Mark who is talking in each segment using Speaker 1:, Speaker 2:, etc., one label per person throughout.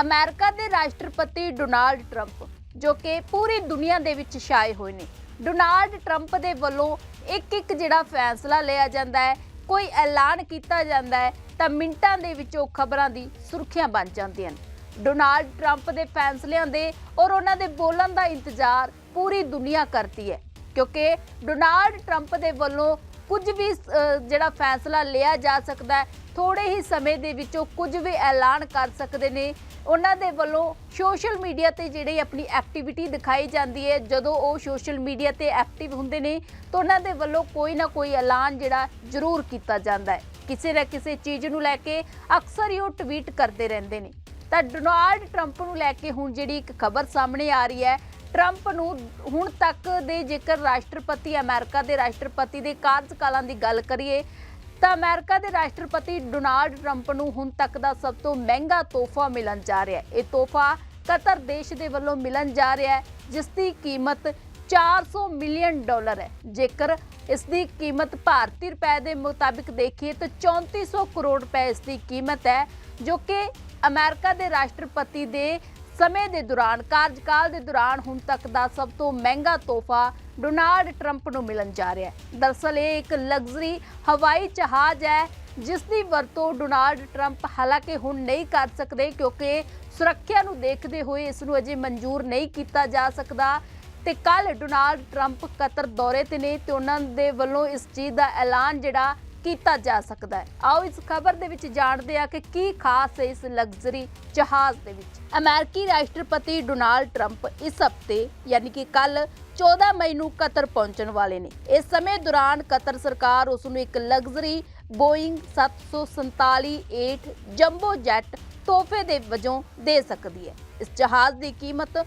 Speaker 1: America ਦੇ ਰਾਸ਼ਟਰਪਤੀ Donald Trump, ਜੋ ਕਿ ਪੂਰੀ ਦੁਨੀਆ ਦੇ ਵਿੱਚ ਛਾਏ ਹੋਏ ਨੇ। ਡੋਨਾਲਡ ਟਰੰਪ ਦੇ ਵੱਲੋਂ ਇੱਕ ਇੱਕ ਜਿਹੜਾ ਫੈਸਲਾ ਲਿਆ ਜਾਂਦਾ ਹੈ, ਕੋਈ ਐਲਾਨ ਕੀਤਾ ਜਾਂਦਾ ਹੈ, ਤਾਂ ਮਿੰਟਾਂ ਦੇ ਵਿੱਚ ਉਹ ਖਬਰਾਂ ਦੀ ਸੁਰਖੀਆਂ ਬਣ ਜਾਂਦੀਆਂ ਨੇ। ਡੋਨਾਲਡ ਟਰੰਪ ਦੇ ਫੈਸਲਿਆਂ ਦੇ ਔਰ ਉਹਨਾਂ ਦੇ ਬੋਲਣ ਦਾ ਇੰਤਜ਼ਾਰ ਪੂਰੀ ਦੁਨੀਆ ਕਰਦੀ ਹੈ, ਕਿਉਂਕਿ ਡੋਨਾਲਡ ਟਰੰਪ ਦੇ ਵੱਲੋਂ ਕੁਝ ਵੀ ਜਿਹੜਾ ਫੈਸਲਾ ਲਿਆ ਜਾ ਸਕਦਾ ਹੈ ਥੋੜੇ ਹੀ ਸਮੇਂ ਦੇ ਵਿੱਚ ਉਹ ਕੁਝ ਵੀ ਐਲਾਨ ਕਰ ਸਕਦੇ ਨੇ। ਉਹਨਾਂ ਦੇ ਵੱਲੋਂ ਸੋਸ਼ਲ ਮੀਡੀਆ ਤੇ ਜਿਹੜੀ ਆਪਣੀ ਐਕਟੀਵਿਟੀ ਦਿਖਾਈ ਜਾਂਦੀ ਹੈ, ਜਦੋਂ ਉਹ ਸੋਸ਼ਲ ਮੀਡੀਆ ਤੇ ਐਕਟਿਵ ਹੁੰਦੇ ਨੇ, ਤਾਂ ਉਹਨਾਂ ਦੇ ਵੱਲੋਂ ਕੋਈ ਨਾ ਕੋਈ ਐਲਾਨ ਜਿਹੜਾ ਜ਼ਰੂਰ ਕੀਤਾ ਜਾਂਦਾ ਹੈ। ਕਿਸੇ ਨਾ ਕਿਸੇ ਚੀਜ਼ ਨੂੰ ਲੈ ਕੇ ਅਕਸਰ ਹੀ ਉਹ ਟਵੀਟ ਕਰਦੇ ਰਹਿੰਦੇ ਨੇ। ਤਾਂ ਡੋਨਾਲਡ ਟਰੰਪ ਨੂੰ ਲੈ ਕੇ ਹੁਣ ਜਿਹੜੀ ਇੱਕ ਖਬਰ ਸਾਹਮਣੇ ਆ ਰਹੀ ਹੈ ਟਰੰਪ ਨੂੰ ਹੁਣ ਤੱਕ ਦੇ ਜੇਕਰ ਰਾਸ਼ਟਰਪਤੀ ਅਮਰੀਕਾ ਦੇ ਰਾਸ਼ਟਰਪਤੀ ਦੇ ਕਾਰਜਕਾਲਾਂ ਦੀ ਗੱਲ ਕਰੀਏ, ਤਾਂ ਅਮਰੀਕਾ ਦੇ ਰਾਸ਼ਟਰਪਤੀ ਡੋਨਾਲਡ ਟਰੰਪ ਨੂੰ ਹੁਣ ਤੱਕ ਦਾ ਸਭ ਤੋਂ ਮਹਿੰਗਾ ਤੋਹਫਾ ਮਿਲਣ ਜਾ ਰਿਹਾ ਹੈ। ਇਹ ਤੋਹਫਾ ਕਤਰ ਦੇਸ਼ ਦੇ ਵੱਲੋਂ ਮਿਲਣ ਜਾ ਰਿਹਾ ਹੈ, ਜਿਸ ਦੀ ਕੀਮਤ 400 ਮਿਲੀਅਨ ਡਾਲਰ ਹੈ। ਜੇਕਰ ਇਸ ਦੀ ਕੀਮਤ ਭਾਰਤੀ ਰੁਪਏ ਦੇ ਮੁਤਾਬਿਕ ਦੇਖੀਏ, ਤਾਂ 3400 ਕਰੋੜ ਰੁਪਏ ਇਸ ਦੀ ਕੀਮਤ ਹੈ, ਜੋ ਕਿ ਅਮਰੀਕਾ ਦੇ ਰਾਸ਼ਟਰਪਤੀ ਦੇ ਸਮੇਂ ਦੇ ਦੌਰਾਨ, ਕਾਰਜਕਾਲ ਦੇ ਦੌਰਾਨ ਹੁਣ ਤੱਕ ਦਾ ਸਭ ਤੋਂ ਮਹਿੰਗਾ ਤੋਹਫਾ ਡੋਨਾਲਡ ਟਰੰਪ ਨੂੰ ਮਿਲਣ ਜਾ ਰਿਹਾ ਹੈ। ਦਰਅਸਲ ਇਹ ਇੱਕ ਲਗਜ਼ਰੀ ਹਵਾਈ ਜਹਾਜ਼ ਹੈ, ਜਿਸ ਦੀ ਵਰਤੋਂ ਡੋਨਾਲਡ ਟਰੰਪ ਹਾਲਾਂਕਿ ਹੁਣ ਨਹੀਂ ਕਰ ਸਕਦੇ ਕਿਉਂਕਿ ਸੁਰੱਖਿਆ ਨੂੰ ਦੇਖਦੇ ਹੋਏ ਇਸ ਨੂੰ ਅਜੇ ਮਨਜ਼ੂਰ ਨਹੀਂ ਕੀਤਾ ਜਾ ਸਕਦਾ ਤੇ ਕੱਲ ਡੋਨਾਲਡ ਟਰੰਪ ਕਤਰ ਦੌਰੇ ਤੇ ਨੇ ਤੇ ਉਹਨਾਂ ਦੇ ਵੱਲੋਂ ਇਸ ਚੀਜ਼ ਦਾ ਐਲਾਨ ਜਿਹੜਾ ਕੀਤਾ ਜਾ ਸਕਦਾ ਹੈ। ਆਓ ਇਸ ਖਬਰ ਦੇ ਵਿੱਚ ਜਾਣਦੇ ਆ ਕਿ ਕੀ ਖਾਸ ਹੈ ਇਸ ਲਗਜ਼ਰੀ ਜਹਾਜ਼ ਦੇ ਵਿੱਚ। ਅਮਰੀਕੀ ਰਾਸ਼ਟਰਪਤੀ ਡੋਨਾਲਡ ਟਰੰਪ ਇਸ ਹਫ਼ਤੇ, ਯਾਨੀ ਕਿ ਕੱਲ 14 ਮਈ ਨੂੰ ਕਤਰ ਪਹੁੰਚਣ ਵਾਲੇ ਨੇ। ਇਸ ਸਮੇਂ ਦੌਰਾਨ ਕਤਰ ਸਰਕਾਰ ਉਸ ਨੂੰ ਇੱਕ ਲਗਜ਼ਰੀ ਬੋਇੰਗ 747-8 ਜੰਬੋ ਜੈਟ ਤੋਹਫੇ ਦੇ ਵਜੋਂ ਦੇ ਸਕਦੀ ਹੈ। ਇਸ ਜਹਾਜ਼ ਦੀ ਕੀਮਤ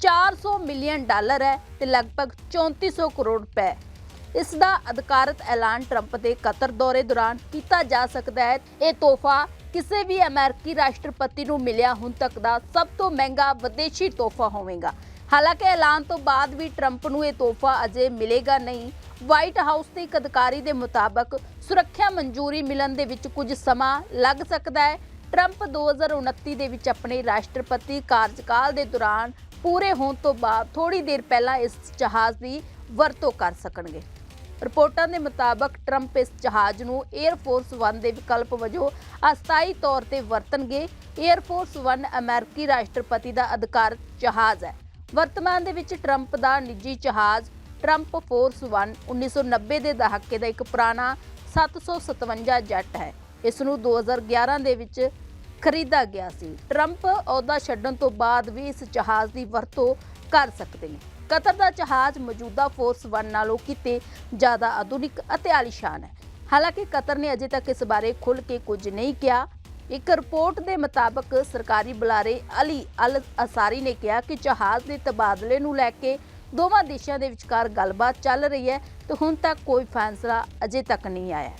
Speaker 1: 400 ਮਿਲੀਅਨ ਡਾਲਰ ਹੈ ਤੇ ਲਗਭਗ 3400 ਕਰੋੜ ਰੁਪਏ ਇਸ ਦਾ ਅਧਿਕਾਰਤ ਐਲਾਨ ਟਰੰਪ ਦੇ ਕਤਰ ਦੌਰੇ ਦੌਰਾਨ ਕੀਤਾ ਜਾ ਸਕਦਾ ਹੈ। ਇਹ ਤੋਹਫਾ ਕਿਸੇ ਵੀ ਅਮਰੀਕੀ ਰਾਸ਼ਟਰਪਤੀ ਨੂੰ ਮਿਲਿਆ ਹੁਣ ਤੱਕ ਦਾ ਸਭ ਤੋਂ ਮਹਿੰਗਾ ਵਿਦੇਸ਼ੀ ਤੋਹਫਾ ਹੋਵੇਗਾ। ਹਾਲਾਂਕਿ ਐਲਾਨ ਤੋਂ ਬਾਅਦ ਵੀ ਟਰੰਪ ਨੂੰ ਇਹ ਤੋਹਫਾ ਅਜੇ ਮਿਲੇਗਾ ਨਹੀਂ। ਵਾਈਟ ਹਾਊਸ ਦੇ ਇੱਕ ਅਧਿਕਾਰੀ ਦੇ ਮੁਤਾਬਕ ਸੁਰੱਖਿਆ ਮਨਜ਼ੂਰੀ ਮਿਲਣ ਦੇ ਵਿੱਚ ਕੁਝ ਸਮਾਂ ਲੱਗ ਸਕਦਾ ਹੈ। ਟਰੰਪ 2029 ਦੇ ਵਿੱਚ ਆਪਣੇ ਰਾਸ਼ਟਰਪਤੀ ਕਾਰਜਕਾਲ ਦੇ ਦੌਰਾਨ ਪੂਰੇ ਹੋਣ ਤੋਂ ਬਾਅਦ ਥੋੜੀ ਦੇਰ ਪਹਿਲਾਂ ਇਸ ਜਹਾਜ਼ ਦੀ ਵਰਤੋਂ ਕਰ ਸਕਣਗੇ। ਰਿਪੋਰਟਾਂ ਦੇ ਮੁਤਾਬਕ ਟਰੰਪ ਇਸ ਜਹਾਜ਼ ਨੂੰ 에ਅਰ ਫੋਰਸ 1 ਦੇ ਵਿਕਲਪ ਵਜੋਂ ਅਸਥਾਈ ਤੌਰ ਤੇ ਵਰਤਣਗੇ। 에ਅਰ ਫੋਰਸ 1 ਅਮਰੀਕੀ ਰਾਸ਼ਟਰਪਤੀ ਦਾ ਅਧਿਕਾਰਤ ਜਹਾਜ਼ ਹੈ। ਵਰਤਮਾਨ ਦੇ ਵਿੱਚ ਟਰੰਪ ਦਾ ਨਿੱਜੀ ਜਹਾਜ਼ ਟਰੰਪ ਫੋਰਸ 1 1990 ਦੇ ਦਹਾਕੇ ਦਾ ਇੱਕ ਪੁਰਾਣਾ 757 ਜੈਟ ਹੈ। ਇਸ ਨੂੰ 2011 ਦੇ ਵਿੱਚ ਖਰੀਦਾ ਗਿਆ ਸੀ। ਟਰੰਪ ਅਹੁਦਾ ਛੱਡਣ ਤੋਂ ਬਾਅਦ ਵੀ ਇਸ ਜਹਾਜ਼ ਦੀ ਵਰਤੋਂ ਕਰ ਸਕਦੇ ਨੇ। ਕਤਰ ਦਾ ਜਹਾਜ਼ ਮੌਜੂਦਾ ਫੋਰਸ 1 ਨਾਲੋਂ ਕਿਤੇ ਜ਼ਿਆਦਾ ਆਧੁਨਿਕ ਅਤੇ ਆਲੀਸ਼ਾਨ ਹੈ। ਹਾਲਾਂਕਿ ਕਤਰ ਨੇ ਅਜੇ ਤੱਕ ਇਸ ਬਾਰੇ ਖੁੱਲ੍ਹ ਕੇ ਕੁਝ ਨਹੀਂ ਕਿਹਾ। ਇੱਕ ਰਿਪੋਰਟ ਦੇ ਮੁਤਾਬਕ ਸਰਕਾਰੀ ਬੁਲਾਰੇ ਅਲੀ ਅਲ ਅਸਾਰੀ ਨੇ ਕਿਹਾ ਕਿ ਜਹਾਜ਼ ਦੇ ਤਬਾਦਲੇ ਨੂੰ ਲੈ ਕੇ ਦੋਵਾਂ ਦੇਸ਼ਾਂ ਦੇ ਵਿਚਕਾਰ ਗੱਲਬਾਤ ਚੱਲ ਰਹੀ ਹੈ ਤੇ ਹੁਣ ਤੱਕ ਕੋਈ ਫੈਸਲਾ ਅਜੇ ਤੱਕ ਨਹੀਂ ਆਇਆ।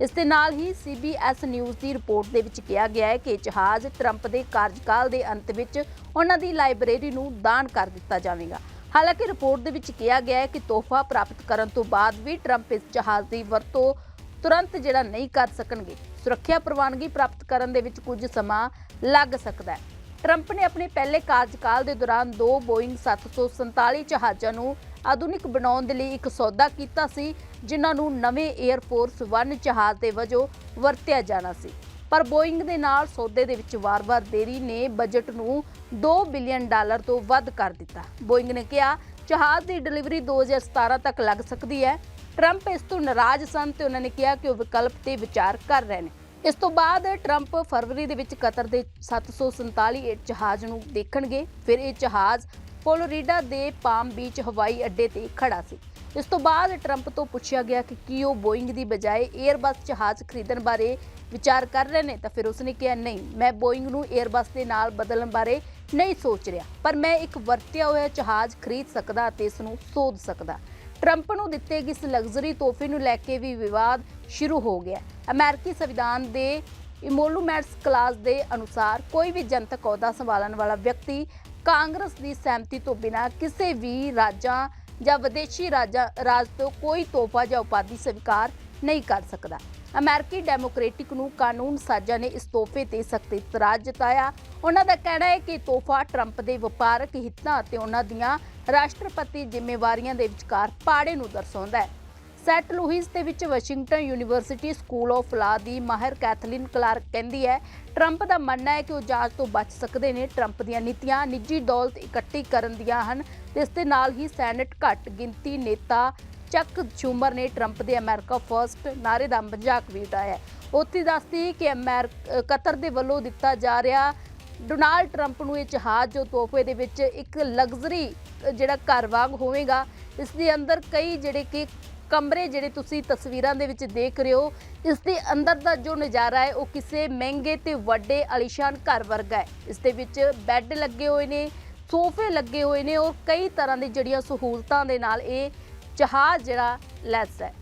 Speaker 1: ਇਸ ਦੇ ਨਾਲ ਹੀ CBS ਨਿਊਜ਼ ਦੀ ਰਿਪੋਰਟ ਦੇ ਵਿੱਚ ਕਿਹਾ ਗਿਆ ਹੈ ਕਿ ਜਹਾਜ਼ ਟਰੰਪ ਦੇ ਕਾਰਜਕਾਲ ਦੇ ਅੰਤ ਵਿੱਚ ਉਹਨਾਂ ਦੀ ਲਾਇਬ੍ਰੇਰੀ ਨੂੰ ਦਾਨ ਕਰ ਦਿੱਤਾ ਜਾਵੇਗਾ। ਹਾਲਾਂਕਿ ਰਿਪੋਰਟ ਦੇ ਵਿੱਚ ਕਿਹਾ ਗਿਆ ਹੈ ਕਿ ਤੋਹਫਾ ਪ੍ਰਾਪਤ ਕਰਨ ਤੋਂ ਬਾਅਦ ਵੀ ਟਰੰਪ ਇਸ ਜਹਾਜ਼ ਦੀ ਵਰਤੋਂ ਤੁਰੰਤ ਜਿਹੜਾ ਨਹੀਂ ਕਰ ਸਕਣਗੇ, ਸੁਰੱਖਿਆ ਪ੍ਰਵਾਨਗੀ ਪ੍ਰਾਪਤ ਕਰਨ ਦੇ ਵਿੱਚ ਕੁਝ ਸਮਾਂ ਲੱਗ ਸਕਦਾ ਹੈ। ਟਰੰਪ ਨੇ ਆਪਣੇ ਪਹਿਲੇ ਕਾਰਜਕਾਲ ਦੇ ਦੌਰਾਨ ਦੋ ਬੋਇੰਗ 747 ਜਹਾਜ਼ਾਂ ਨੂੰ ਆਧੁਨਿਕ ਬਣਾਉਣ ਦੇ ਲਈ ਇੱਕ ਸੌਦਾ ਕੀਤਾ ਸੀ, ਜਿਨ੍ਹਾਂ ਨੂੰ ਨਵੇਂ 에ਅਰ ਫੋਰਸ 1 ਜਹਾਜ਼ ਦੇ ਵਜੋਂ ਵਰਤਿਆ ਜਾਣਾ ਸੀ। ਪਰ ਬੋਇੰਗ ਦੇ ਨਾਲ ਸੌਦੇ ਦੇ ਵਿੱਚ ਵਾਰ-ਵਾਰ ਦੇਰੀ ਨੇ ਬਜਟ ਨੂੰ 2 ਬਿਲੀਅਨ ਡਾਲਰ ਤੋਂ ਵੱਧ ਕਰ ਦਿੱਤਾ। ਬੋਇੰਗ ਨੇ ਕਿਹਾ, ਜਹਾਜ਼ ਦੀ ਡਿਲੀਵਰੀ 2017 ਤੱਕ ਲੱਗ ਸਕਦੀ ਹੈ। ਟਰੰਪ ਇਸ ਤੋਂ ਨਾਰਾਜ਼ ਸਨ ਤੇ ਉਹਨਾਂ ਨੇ ਕਿਹਾ ਕਿ ਉਹ ਵਿਕਲਪ ਤੇ ਵਿਚਾਰ ਕਰ ਰਹੇ ਨੇ। ਇਸ ਤੋਂ ਬਾਅਦ ਟਰੰਪ ਫਰਵਰੀ ਦੇ ਵਿੱਚ ਕਤਰ ਦੇ 747 ਏ ਜਹਾਜ਼ ਨੂੰ ਦੇਖਣਗੇ। ਫਿਰ ਇਹ ਜਹਾਜ਼ ਫਲੋਰੀਡਾ ਦੇ ਪਾਮ ਬੀਚ ਹਵਾਈ ਅੱਡੇ ਤੇ ਖੜਾ ਸੀ। ਇਸ ਤੋਂ ਬਾਅਦ ਟਰੰਪ ਤੋਂ ਪੁੱਛਿਆ ਗਿਆ ਕਿ ਕੀ ਉਹ ਬੋਇੰਗ ਦੀ ਬਜਾਏ 에ਅਰਬਸ ਜਹਾਜ਼ ਖਰੀਦਣ ਬਾਰੇ ਵਿਚਾਰ ਕਰ ਰਹੇ ਨੇ ਤਾਂ ਫਿਰ ਉਸਨੇ ਕਿਹਾ, ਨਹੀਂ, ਮੈਂ ਬੋਇੰਗ ਨੂੰ 에ਅਰਬਸ ਦੇ ਨਾਲ ਬਦਲਣ ਬਾਰੇ ਨਹੀਂ ਸੋਚ ਰਿਹਾ, ਪਰ ਮੈਂ ਇੱਕ ਵਰਤਿਆ ਹੋਇਆ ਜਹਾਜ਼ ਖਰੀਦ ਸਕਦਾ ਅਤੇ ਇਸ ਨੂੰ ਸੋਧ ਸਕਦਾ। ਟਰੰਪ ਨੂੰ ਦਿੱਤੇ ਗਏ ਇਸ ਲਗਜ਼ਰੀ ਤੋਹਫੇ ਨੂੰ ਲੈ ਕੇ ਵੀ ਵਿਵਾਦ ਸ਼ੁਰੂ ਹੋ ਗਿਆ। ਅਮਰੀਕੀ ਸੰਵਿਧਾਨ ਦੇ ਇਮੋਲੂਮੈਂਟਸ ਕਲਾਸ ਦੇ ਅਨੁਸਾਰ ਕੋਈ ਵੀ ਜਨਤਕ ਅਹੁਦਾ ਸੰਭਾਲਣ ਵਾਲਾ ਵਿਅਕਤੀ ਕਾਂਗਰਸ ਦੀ ਸਹਿਮਤੀ ਤੋਂ ਬਿਨਾਂ ਕਿਸੇ ਵੀ ਰਾਜਾਂ ਜਾਂ ਵਿਦੇਸ਼ੀ ਰਾਜਾਂ ਰਾਜ ਤੋਂ ਕੋਈ ਤੋਹਫਾ ਜਾਂ ਉਪਾਧੀ ਸਵੀਕਾਰ ਨਹੀਂ ਕਰ ਸਕਦਾ। ਅਮਰੀਕੀ ਡੈਮੋਕ੍ਰੈਟਿਕ ਨੂੰ ਕਾਨੂੰਨ ਸਾਜ਼ਾਂ ਨੇ ਇਸ ਤੋਹਫੇ ਤੇ ਸਖਤ ਇਤਰਾਜ਼ ਜਤਾਇਆ। ਉਹਨਾਂ ਦਾ ਕਹਿਣਾ ਹੈ ਕਿ ਤੋਹਫਾ ਟਰੰਪ ਦੇ ਵਪਾਰਕ ਹਿੱਤਾਂ ਅਤੇ ਉਹਨਾਂ ਦੀਆਂ ਰਾਸ਼ਟਰਪਤੀ ਜ਼ਿੰਮੇਵਾਰੀਆਂ ਦੇ ਵਿਚਕਾਰ ਪਾੜੇ ਨੂੰ ਦਰਸਾਉਂਦਾ ਹੈ। ਸੈਂਟ ਲੂਇਸ ਦੇ ਵਿੱਚ Washington university school of law ਦੀ ਮਾਹਿਰ ਕੈਥਲੀਨ ਕਲਾਰਕ ਕਹਿੰਦੀ ਹੈ, ਟਰੰਪ ਦਾ ਮੰਨਣਾ ਹੈ ਕਿ ਉਹ ਜਾਂਚ ਤੋਂ ਬਚ ਸਕਦੇ ਨੇ। ਟਰੰਪ ਦੀਆਂ ਨੀਤੀਆਂ ਨਿੱਜੀ ਦੌਲਤ ਇਕੱਠੀ ਕਰਨ ਦੀਆਂ ਹਨ। ਤੇ ਇਸ ਦੇ ਨਾਲ ਹੀ ਸੈਨੇਟ ਘੱਟ ਗਿਣਤੀ ਨੇਤਾ ਚੱਕ ਝੂਮਰ ਨੇ ਟਰੰਪ ਦੇ ਅਮਰੀਕਾ ਫਰਸਟ ਨਾਰੇ ਦਾ ਮਜ਼ਾਕ ਵੀ ਉਡਾਇਆ ਉੱਥੇ ਦੱਸਦੀ ਕਿ ਅਮੈਰ ਕਤਰ ਦੇ ਵੱਲੋਂ ਦਿੱਤਾ ਜਾ ਰਿਹਾ ਡੋਨਾਲਡ ਟਰੰਪ ਨੂੰ ਇਹ ਜਹਾਜ਼ ਜੋ ਤੋਹਫੇ ਦੇ ਵਿੱਚ ਇੱਕ ਲਗਜ਼ਰੀ ਜਿਹੜਾ ਘਰ ਵਾਂਗ ਹੋਵੇਗਾ, ਇਸ ਦੇ ਅੰਦਰ ਕਈ ਜਿਹੜੇ ਕਿ ਕਮਰੇ ਜਿਹੜੇ ਤੁਸੀਂ ਤਸਵੀਰਾਂ ਦੇ ਵਿੱਚ ਦੇਖ ਰਹੇ ਹੋ, ਇਸ ਦੇ ਅੰਦਰ ਦਾ ਜੋ ਨਜ਼ਾਰਾ ਹੈ, ਉਹ ਕਿਸੇ ਮਹਿੰਗੇ ਤੇ ਵੱਡੇ ਅਲੀਸ਼ਾਨ ਘਰ ਵਰਗਾ ਹੈ। ਇਸ ਦੇ ਵਿੱਚ ਬੈੱਡ ਲੱਗੇ ਹੋਏ ਨੇ, ਸੋਫੇ ਲੱਗੇ ਹੋਏ ਨੇ ਔਰ ਕਈ ਤਰ੍ਹਾਂ ਦੀ ਜਿਹੜੀਆਂ ਸਹੂਲਤਾਂ ਦੇ ਨਾਲ ਇਹ ਜਹਾਜ਼ ਜਿਹੜਾ ਲੈਸ ਹੈ।